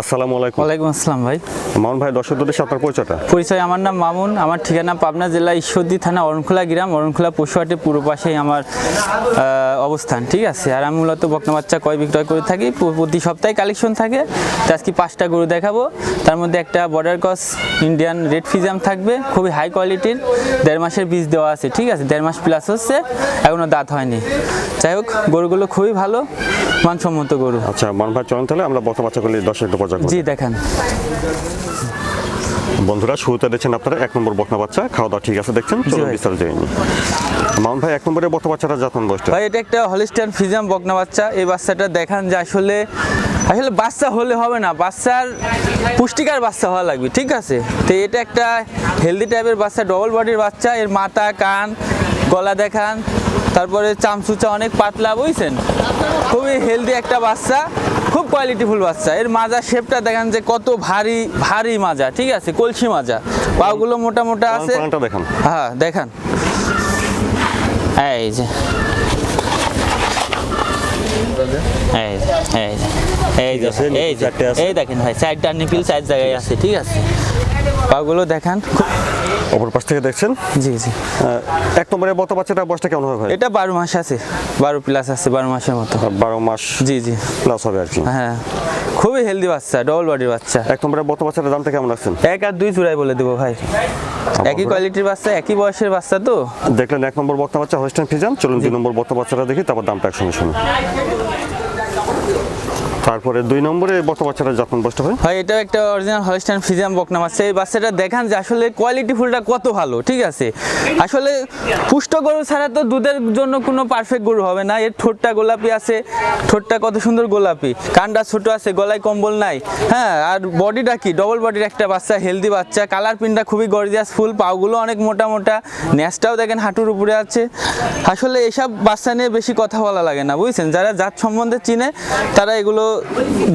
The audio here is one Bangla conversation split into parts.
আসসালামু আলাইকুম। ওয়ালাইকুম আসসালাম ভাই। মামুন ভাই দর্শকদের সাথে আপনার পরিচয়টা? পরিচয় আমার নাম মামুন আমার ঠিকানা পাবনা জেলা ঈশ্বরদী থানা অরণখোলা গ্রাম অরণখোলা পশুহাটের পূর্ব পাশেই আমার অবস্থান ঠিক আছে? আর আমি মূলত বকনা বাচ্চা ক্রয় বিক্রয় করে থাকি প্রতি সপ্তাহে কালেকশন থাকে। তো আজকে পাঁচটা গরু দেখাবো। তার মধ্যে একটা বর্ডার ক্রস ইন্ডিয়ান রেড ফিজাম থাকবে খুবই হাই কোয়ালিটির। দেড় মাসের বীজ দেওয়া আছে ঠিক আছে? দেড় মাস প্লাস হচ্ছে এখনও দাঁত হয়নি। যাই হোক গরুগুলো খুবই ভালো। মানসম্মত গরু। আচ্ছা মামুন ভাই চলেন তাহলে আমরা বক্তা বাচ্চাগুলি দর্শকদের পর্যায়ে জি দেখান। বন্ধুরা শুরুতে দেখছেন আপনারা এক নম্বর বকনা বাচ্চা খাওয়া দাওয়া ঠিক আছে দেখছেন? চলুন বিস্তারিত জেনে। মামুন ভাই এক নম্বরে বক্তা বাচ্চাটা যত্ন বসটা ভাই এটা একটা হলিস্টান ফিজাম বকনা বাচ্চা। এই বাচ্চাটা দেখান যে আসলে আসলে বাচ্চা হলে হবে না বাচ্চার পুষ্টিকর বাচ্চা হওয়া লাগবে ঠিক আছে? তো এটা একটা হেলদি টাইপের বাচ্চা ডবল বডির বাচ্চা। এর মাথা কান গলা দেখান। তারপরে চামচুচা অনেক পাতলা বুঝছেন? খুবই হেলদি একটা বাচ্চা খুব কোয়ালিটিফুল বাচ্চা। এর মাজা শেপটা দেখেন যে কত ভারী ভারী মাজা ঠিক আছে? কলসি মাজা। পাগুলো মোটা মোটা আছে। দেখান। হ্যাঁ দেখান। এই যে। এই দেখেন ভাই চারটা নিপিল চার জায়গায় আছে ঠিক আছে? পাগুলো দেখান অপর পাশ থেকে দেখছেন? জি জি। এক নম্বরে বক্তা বাচ্চাটা বয়সটা কেমন হবে এটা বারো মাস আছে। বারো প্লাস আছে বারো মাসের মতো। বারো মাস জি জি। প্লাস হবে আর কি। হ্যাঁ। খুবই হেলদি বাচ্চা ডবল বডির বাচ্চা। এক নম্বরে বক্তা বাচ্চাটার দামটা কেমন রাখছেন? এক আর দুই চূড়াই বলে দেবো ভাই। একই কোয়ালিটির বাচ্চা একই বয়সের বাচ্চা তো? দেখলেন এক নম্বর বক্তা বাচ্চা হোস্টেন ফিজাম চলুন দুই নম্বর বক্তা বাচ্চাটা দেখি তারপর দামটা একসঙ্গে শুনুন। তারপরে দুই নম্বরে বক্তা বাচ্চাটা যত্ন বসটা হয়? ভাই, এটাও একটা অরিজিনাল হলস্টাইন ফিজিয়াম বকনা আছে। এই বাচ্চাটা দেখান যে আসলে কোয়ালিটি ফুলটা কত ভালো, ঠিক আছে? আসলে পুষ্ট গরু ছাড়া তো দুধের জন্য কোনো পারফেক্ট গরু হবে না। এর ঠোঁটটা গোলাপি আছে। ঠোঁটটা কত সুন্দর গোলাপি। কানটা ছোট আছে, গলায় কম্বল নাই। হ্যাঁ আর বডিটা কি? ডবল বডির একটা বাচ্চা হেলদি বাচ্চা। কালার পিনটা খুবই গর্জিয়াস ফুল পাগুলো অনেক মোটা মোটা। ন্যাসটাও দেখেন হাঁটুর উপরে আছে। আসলে এসব বাচ্চা নিয়ে বেশি কথা বলা লাগে না, বুঝছেন? যারা জাত সম্বন্ধে চিনে, তারা এগুলো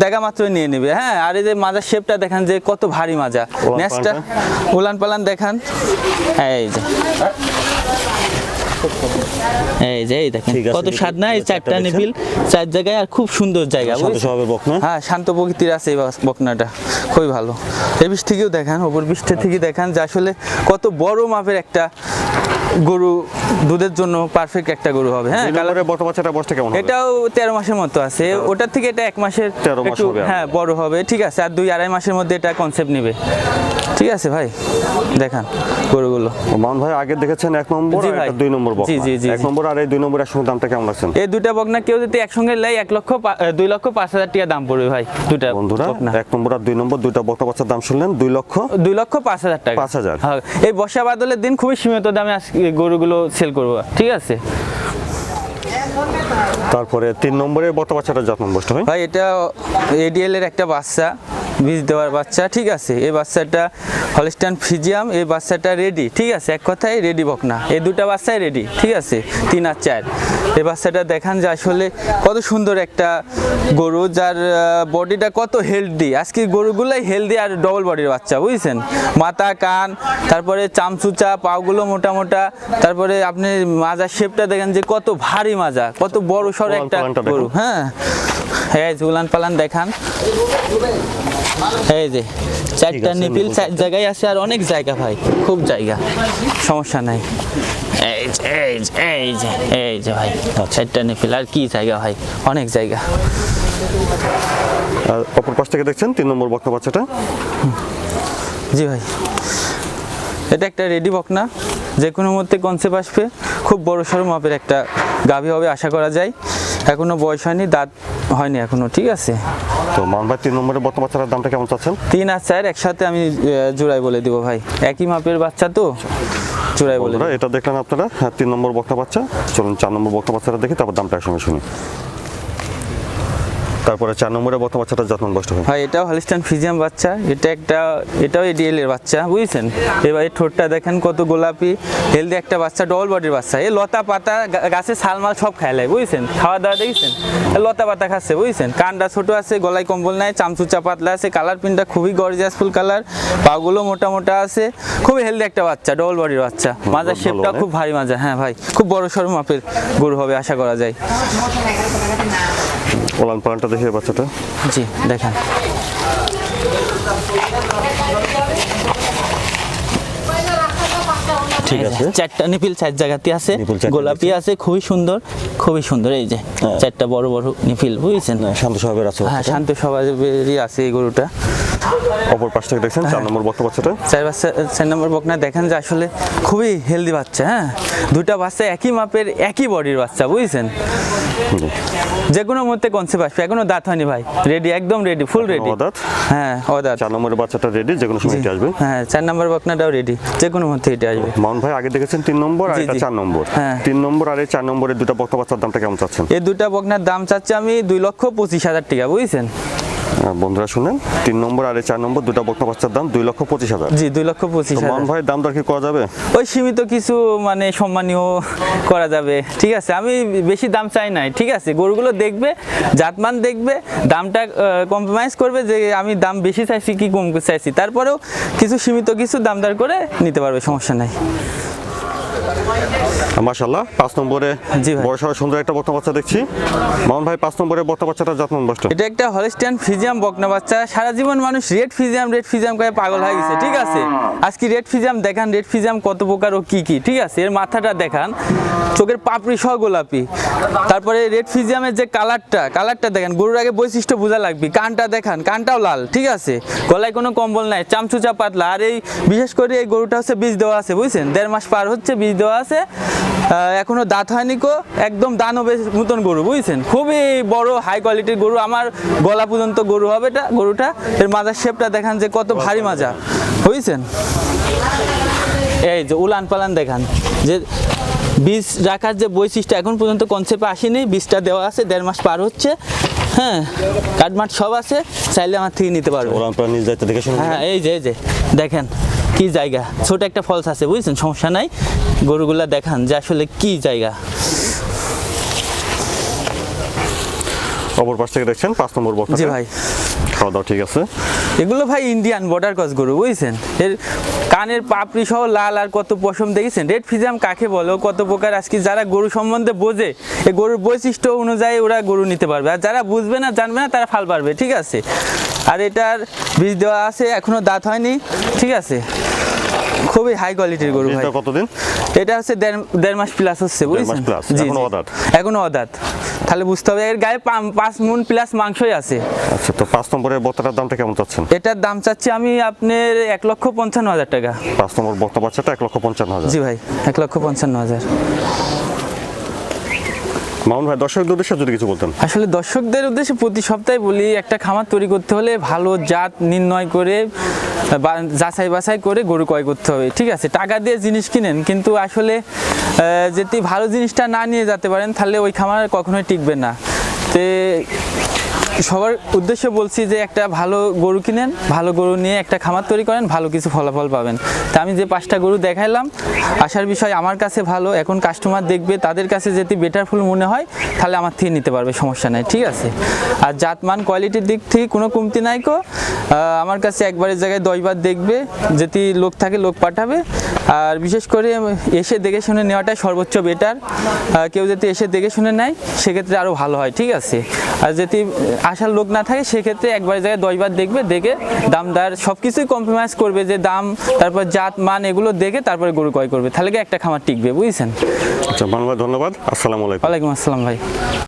দেখা মাত্রই নিয়ে নেবে হ্যাঁ? আর এই যে মাজার শেপটা দেখেন যে কত ভারী মাজা। ন্যাসটা উলান পালান দেখান। এই যে। এই যে এই দেখেন কত স্বাদ না? এই চারটা চারটা চার জায়গায় আর খুব সুন্দর জায়গা বকনা। হ্যাঁ শান্ত প্রকৃতির আছে এই বকনাটা খুবই ভালো। এই থেকেও দেখান ওপর বৃষ্টি থেকে দেখান যে আসলে কত বড় মাপের একটা গরু দুধের জন্য পারফেক্ট একটা গরু হবে হ্যাঁ? কালার বক্তা বাচ্চাটা বয়সটা কেমন হবে? এটাও তেরো মাসের মতো আছে। ওটার থেকে এটা এক মাসের 13 মাস হবে হ্যাঁ বড় হবে। ঠিক আছে আর দুই আড়াই মাসের মধ্যে এটা কনসেপ্ট নেবে। ঠিক আছে ভাই? দেখান গরুগুলো। মান ভাই আগে দেখেছেন এক নম্বর আর। একটা দুই নম্বর বকনা। জি, জি, জি, এক নম্বর আর এই দুই নম্বর একসঙ্গে দামটা কেমন রাখছেন? এই দুইটা বকনা কেউ যদি একসঙ্গে নেয় এক লক্ষ পা- আহ, দুই লক্ষ পাঁচ হাজার টাকা দাম পড়বে ভাই দুইটা বন্ধুরা বকনা। এক নম্বর আর দুই নম্বর দুইটা বক্তা বাচ্চার দাম শুনলেন দুই লক্ষ দুই লক্ষ পাঁচ হাজার টাকা। 5,000 হ্যাঁ, এই বর্ষা বাদলের দিন খুবই সীমিত দামে আজকে গরুগুলো সেল করব। ঠিক আছে? তারপরে তিন নম্বরে বর্তমান বাচ্চাটা যত্ন বসতে হয় ভাই? এটা এডিএল এর একটা বাচ্চা। বীজ দেওয়ার বাচ্চা ঠিক আছে? এই বাচ্চাটা হলিস্টান ফিজিয়াম এই বাচ্চাটা রেডি ঠিক আছে? এক কথায় রেডি বকনা। এই দুটা বাচ্চাই রেডি ঠিক আছে? তিন আর চার। এই বাচ্চাটা দেখান যে আসলে কত সুন্দর একটা গরু যার বডিটা কত হেলদি আজকে গরুগুলাই হেলদি আর ডবল বডির বাচ্চা বুঝছেন? মাথা কান তারপরে চামচুচা পাগুলো মোটা মোটা তারপরে আপনি মাজার শেপটা দেখেন যে কত ভারী মাজা কত বড় সড় একটা গরু। হ্যাঁ। হ্যাঁ উলান পালান দেখান। এই যে চারটা নিপিল চার জায়গায় আছে আর অনেক জায়গা ভাই খুব জায়গা সমস্যা নাই। এই যে এই যে এই যে এই যে ভাই চারটা নিপিল আর কি জায়গা ভাই অনেক জায়গা। আর অপর পাশ থেকে দেখছেন তিন নম্বর বাচ্চাটা? জি ভাই এটা একটা রেডি বকনা যে কোনো মধ্যে কনসেপ্ট আসবে খুব বড় সড়ো মাপের একটা গাভী হবে আশা করা যায়। এখনও বয়স হয়নি দাঁত হয়নি এখনও ঠিক আছে? তো মান ভাই তিন নম্বরের বক্তা বাচ্চার দামটা কেমন চাচ্ছেন? তিন আর চার একসাথে আমি জোড়াই বলে দিব ভাই। একই মাপের বাচ্চা তো? জোড়াই বলে এটা দেখলেন আপনারা হ্যাঁ তিন নম্বর বক্তা বাচ্চা। চলুন চার নম্বর বক্তা বাচ্চাটা দেখি তারপর দামটা একসঙ্গে শুনি। তারপরে চার নম্বরে বক্তা বাচ্চাটা যত্ন বসতে হয়। ভাই এটাও হলিস্টান ফিজিয়াম বাচ্চা। এটা একটা এটাও এডিএল এর বাচ্চা বুঝছেন? এবার এই ঠোঁটটা দেখেন কত গোলাপি হেলদি একটা বাচ্চা ডবল বডির বাচ্চা। এই লতা পাতা গাছে ছালমাল সব খাইলাই বুঝছেন? খাওয়া দাওয়া দেখেছেন লতা পাতা খাচ্ছে বুঝছেন? কানটা ছোট আছে গলায় কম্বল নাই চামচুচা পাতলা আছে কালার প্রিন্টটা খুবই গর্জিয়াস ফুল কালার পাগুলো মোটা মোটা আছে খুবই হেলদি একটা বাচ্চা ডবল বডির বাচ্চা। মাজার শেপটা খুব ভারী মাজা হ্যাঁ ভাই। খুব বড় সড়ো মাপের গরু হবে আশা করা যায়। ওলান পানটা দেখে বাচ্চাটা। জি দেখেন। ঠিক আছে। চারটা নিপিল চার জায়গাতে আছে। গোলাপি আছে খুবই সুন্দর খুবই সুন্দর। এই যে চারটা বড় বড় নিপিল বুঝছেন? শান্ত স্বভাবের আছে হ্যাঁ শান্ত স্বভাবেরই আছে এই গরুটা। অপর পাশ থেকে দেখছেন চার নম্বর বক্তা বাচ্চাটা। চার বাচ্চা চার নম্বর বকনা দেখেন যে আসলে খুবই হেলদি বাচ্চা হ্যাঁ? দুটা বাচ্চা একই মাপের একই বডির বাচ্চা বুঝছেন? যে কোনো মুহূর্তে কনসেপ্ট আসবে এখনও দাঁত হয়নি ভাই। রেডি একদম রেডি ফুল রেডি? হ্যাঁ অদাত। চার নম্বরের বাচ্চাটা রেডি যে কোনো সময় এটা আসবে। হ্যাঁ চার নম্বর বকনাটাও রেডি যে কোনো মুহূর্তে এটা আসবে। মাউন ভাই আগে দেখেছেন তিন নম্বর আর এটা চার নম্বর। হ্যাঁ। তিন নম্বর আর এই চার নম্বরের দুটো বক্তা বাচ্চার দামটা কেমন চাচ্ছেন? এই দুটা বকনার দাম চাচ্ছি আমি দুই লক্ষ পঁচিশ হাজার টাকা বুঝছেন? বন্ধুরা শুনেন তিন নম্বর আর চার নম্বর দুটো বক্তা বাচ্চার দাম দুই লক্ষ পঁচিশ হাজার। জি দুই লক্ষ পঁচিশ হাজার। ভাই দাম দর কি করা যাবে? ওই সীমিত কিছু মানে সম্মানীয় করা যাবে। ঠিক আছে আমি বেশি দাম চাই নাই। ঠিক আছে গরুগুলো দেখবে জাতমান দেখবে দামটা কম্প্রোমাইজ করবে যে আমি দাম বেশি চাইছি কি কম চাইছি। তারপরেও কিছু সীমিত কিছু দামদার করে নিতে পারবে সমস্যা নাই। মাশাল্লাহ পাঁচ নম্বরে ভাই। সুন্দর একটা বক্তা বাচ্চা দেখছি। মাউন ভাই পাঁচ নম্বরে বক্তা বাচ্চাটা যত্ন বসটা এটা একটা হলস্টিয়ান ফিজিয়াম বকনা বাচ্চা। সারা জীবন মানুষ রেড ফিজিয়াম রেড ফিজিয়াম কয়ে পাগল হয়ে গেছে ঠিক আছে? আজকে রেড ফিজিয়াম দেখান রেড ফিজিয়াম কত প্রকার ও কি কি ঠিক আছে? এর মাথাটা দেখান চোখের পাপড়ি সহ গোলাপি। তারপরে রেড ফিজিয়ামের যে কালারটা কালারটা দেখেন গরুর আগে বৈশিষ্ট্য বোঝা লাগবে। কানটা দেখান কানটাও লাল ঠিক আছে? গলায় কোনো কম্বল নাই চামচুচা পাতলা। আর এই বিশেষ করে এই গরুটা হচ্ছে বীজ দেওয়া আছে বুঝছেন? দেড় মাস পার হচ্ছে বীজ দেওয়া আছে। আহ, এখনও দাঁত হয়নি কো একদম দানবের মতন গরু বুঝছেন? খুবই বড় হাই কোয়ালিটির গরু। আমার গলা পর্যন্ত গরু হবে এটা গরুটা। এর মাজার শেপটা দেখান যে কত ভারী মাজা বুঝছেন? এই যে উলান পালান দেখান। যে বীজ রাখার যে বৈশিষ্ট্য এখন পর্যন্ত কনসেপ্টে আসেনি বীজটা দেওয়া আছে দেড় মাস পার হচ্ছে। হ্যাঁ কাঠমাট সব আছে চাইলে আমার থেকে নিতে পারবে। হ্যাঁ এই যে এই যে দেখেন। কি জায়গা? ছোট একটা ফলস আছে বুঝছেন? সমস্যা নাই। গরুগুলা দেখান যে আসলে কি জায়গা। অপর পাশ থেকে দেখছেন পাঁচ নম্বর বক্তা জি ভাই। খাওয়া দাওয়া ঠিক আছে। এগুলো ভাই ইন্ডিয়ান বর্ডার ক্রস গরু বুঝছেন? এর কানের পাপড়ি সহ লাল আর কত পশম দেখেছেন? রেড ফিজাম কাকে বলে? কত প্রকার? আজকে যারা গরু সম্বন্ধে বোঝে এই গরুর বৈশিষ্ট্য অনুযায়ী ওরা গরু নিতে পারবে। আর যারা বুঝবে না জানবে না তারা ফাল পারবে ঠিক আছে? আর এটার বীজ দেওয়া আছে এখনও দাঁত হয়নি ঠিক আছে? খুবই হাই কোয়ালিটির গরু ভাই। এটা কতদিন? এটা হচ্ছে দেড় মাস প্লাস হচ্ছে বুঝছেন? জি, এখনও। অদাঁত? এখনও অদাত। তাহলে বুঝতে হবে এর গায়ে পাঁচ মুন প্লাস মাংসই আছে। আচ্ছা তো পাঁচ নম্বরের বক্তাটার দামটা কেমন চাচ্ছেন? এটার দাম চাচ্ছি আমি আপনার এক লক্ষ পঞ্চান্ন হাজার টাকা। পাঁচ নম্বর বক্তা বাচ্চাটা এক লক্ষ পঞ্চান্ন হাজার। জি ভাই এক লক্ষ পঞ্চান্ন হাজার। মাউন ভাই, দর্শকদের উদ্দেশ্যে যদি কিছু বলতেন। আসলে দর্শকদের উদ্দেশ্যে প্রতি সপ্তাহে বলি, একটা খামার তৈরি করতে হলে ভালো জাত নির্ণয় করে যাচাই বাছাই করে গরু ক্রয় করতে হবে, ঠিক আছে? টাকা দিয়ে জিনিস কিনেন, কিন্তু আসলে যদি ভালো জিনিসটা না নিয়ে যেতে পারেন, তাহলে ওই খামার কখনোই টিকবে না। তে সবার উদ্দেশ্যে বলছি যে একটা ভালো গরু কিনেন, ভালো গরু নিয়ে একটা খামার তৈরি করেন, ভালো কিছু ফলাফল পাবেন। তা আমি যে পাঁচটা গরু দেখাইলাম, আসার বিষয় আমার কাছে ভালো, এখন কাস্টমার দেখবে, তাদের কাছে যদি বেটার ফুল মনে হয়, তাহলে আমার থেকে নিতে পারবে, সমস্যা নাই, ঠিক আছে? আর জাতমান কোয়ালিটির দিক থেকে কোনো কমতি নাই কো। আমার কাছে একবারের জায়গায় দশবার দেখবে যদি লোক থাকে, লোক পাঠাবে। আর বিশেষ করে এসে দেখে শুনে নেওয়াটাই সর্বোচ্চ বেটার কেউ যদি এসে দেখে শুনে নেয়, সেক্ষেত্রে আরও ভালো হয়, ঠিক আছে? আর যদি আসার লোক না থাকে সেক্ষেত্রে একবার জায়গায় দশবার দেখবে দেখে দামদার সব কিছুই কম্প্রোমাইজ করবে যে দাম তারপর জাত মান এগুলো দেখে তারপরে গরু ক্রয় করবে। তাহলে একটা খামার টিকবে বুঝছেন? আচ্ছা ধন্যবাদ। আসসালামু আলাইকুম। ওয়ালাইকুম আসসালাম ভাই।